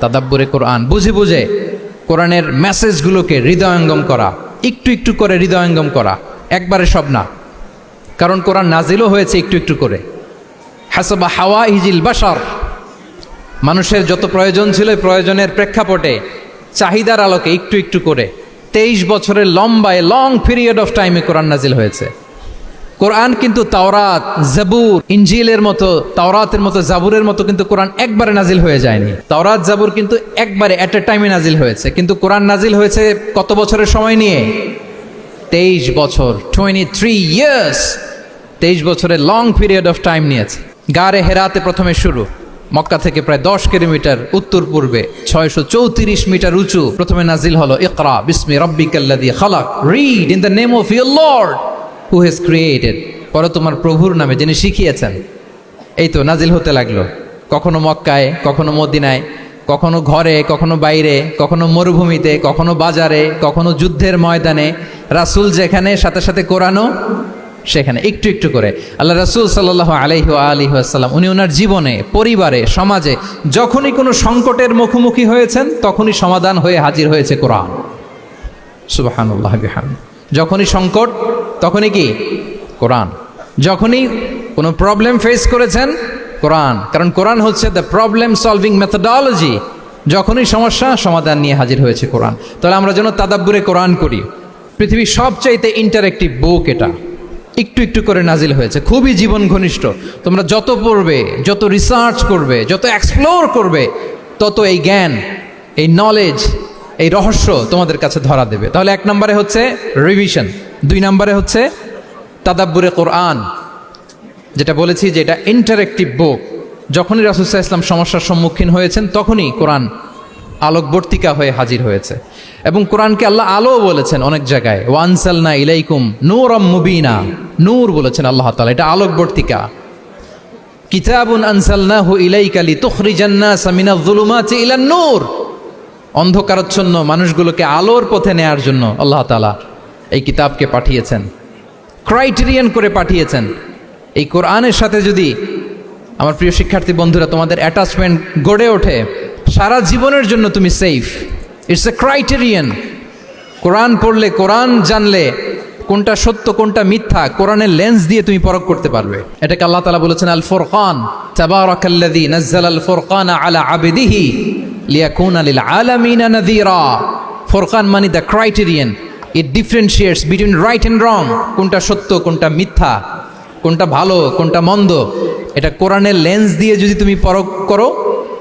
তাদাব্বুরে কোরআন। বুঝে বুঝে কোরআনের মেসেজগুলোকে হৃদয়ঙ্গম করা। একটু একটু করে হৃদয়ঙ্গম করা। একবারে সব না। কারণ কোরআন নাজিলও হয়েছে একটু একটু করে। হাসবা হাওয়া ইজিল বাসার মানুষের যত প্রয়োজন ছিল প্রয়োজনের প্রেক্ষাপটে চাহিদার আলোকে একটু একটু করে। তেইশ বছরের লম্বায় লং পিরিয়ড অফ টাইমে কোরআন নাজিল হয়েছে। কোরআন কিন্তু তাওরাত, জাবুর ইঞ্জিলের মতো, তাওরাতের মতো, জাবুরের মতো কিন্তু কোরআন একবারে নাজিল হয়ে যায়নি। তাওরাত, জাবুর কিন্তু একবারে অ্যাট এ টাইমে নাজিল হয়েছে। কিন্তু কোরআন নাজিল হয়েছে কত বছরের সময় নিয়ে? তেইশ বছর টোয়েন্টি থ্রি ইয়ার্স তেইশ বছরের লং পিরিয়ড অফ টাইম নিয়েছে। গারে হেরাতে প্রথমে শুরু। মক্কা থেকে প্রায় দশ কিলোমিটার উত্তর পূর্বে, ছয়শো চৌত্রিশ মিটার উঁচু প্রথমে নাজিল হলো, ইকরা, বিসমি রব্বিকাল্লাদি খালাক। Read in the name of your lord who has created পরে তোমার প্রভুর নামে, যিনি শিখিয়েছেন। এই তো নাজিল হতে লাগল। কখনো মক্কায়, কখনো মদিনায়, কখনো ঘরে, কখনো বাইরে, কখনো মরুভূমিতে, কখনো বাজারে, কখনো যুদ্ধের ময়দানে। রাসূল যেখানে, সাথে সাথে কোরআনও সেখানে। একটু একটু করে। আল্লাহ রাসূল সাল্লাহ আলহি আলহি আসসালাম উনি ওনার জীবনে, পরিবারে, সমাজে যখনই কোনো সংকটের মুখোমুখি হয়েছেন, তখনই সমাধান হয়ে হাজির হয়েছে কোরআন। সুবাহানুল্লাহ যখনই সংকট তখনই কি? কোরআন। যখনই কোনো প্রবলেম ফেস করেছেন, কোরআন। কারণ কোরআন হচ্ছে দ্য প্রবলেম সলভিং মেথডোলজি যখনই সমস্যা, সমাধান নিয়ে হাজির হয়েছে কোরআন। তাহলে আমরা যেন তাদাব্বুরে কোরআন করি। পৃথিবীর সবচাইতে ইন্টারেক্টিভ বুক এটা। একটু একটু করে নাজিল হয়েছে। খুবই জীবন ঘনিষ্ঠ। তোমরা যত পড়বে, যত রিসার্চ করবে, যত এক্সপ্লোর করবে, তত এই জ্ঞান, এই নলেজ এই রহস্য তোমাদের কাছে ধরা দেবে। তাহলে এক নম্বরে হচ্ছে রিভিশন দুই নম্বরে হচ্ছে তাদাব্বুরে কোরআন, যেটা বলেছি যে এটা ইন্টারেক্টিভ বুক যখনই রাসুসাহ ইসলাম সমস্যার সম্মুখীন হয়েছেন, তখনই কোরআন আলোকবর্তিকা হয়ে হাজির হয়েছে। এবং কোরআনকে আল্লাহ আলো বলেছেন অনেক জায়গায় ওয়ানসালনা ইলাইকুম নূর মুবিনা নূর বলেছেন আল্লাহ তালা এটা আলোকবর্তিকা। কিতাবুন আনসালনাহু ইলাইকা লিতুখরিজান্নাস মিনাজ যুলুমাতি ইলান নূর। অন্ধকারচ্ছন্ন মানুষগুলোকে আলোর পথে নেয়ার জন্য আল্লাহ তালা এই কিতাবকে পাঠিয়েছেন। ক্রাইটেরিয়ান করে পাঠিয়েছেন। এই কোরআনের সাথে যদি আমার প্রিয় শিক্ষার্থী বন্ধুরা, তোমাদের অ্যাটাচমেন্ট গড়ে ওঠে, সারা জীবনের জন্য তুমি সেফ ইটস এ ক্রাইটেরিয়ান কোরআন পড়লে কোরআন জানলে কোনটা সত্য, কোনটা মিথ্যা, কোরআনের লেন্স দিয়ে তুমি পরখ করতে পারবে। এটাকে আল্লাহ তালা বলেছেন আল ফোরকান তাবারাকাল্লাযী নাজ্জাল আল ফোরকান আলা আবিদিহি লিয়াকুনা লিল আলামিনা নাযীরা। ফোরকান মানে the criterion it differentiates between right and wrong কোনটা সত্য, কোনটা মিথ্যা, কোনটা ভালো, কোনটা মন্দ। এটা কোরআনের লেন্স দিয়ে যদি তুমি পরখ করো,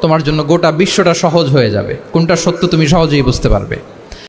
তোমার জন্য গোটা বিশ্বটা সহজ হয়ে যাবে। কোনটা সত্য তুমি সহজেই বুঝতে পারবে।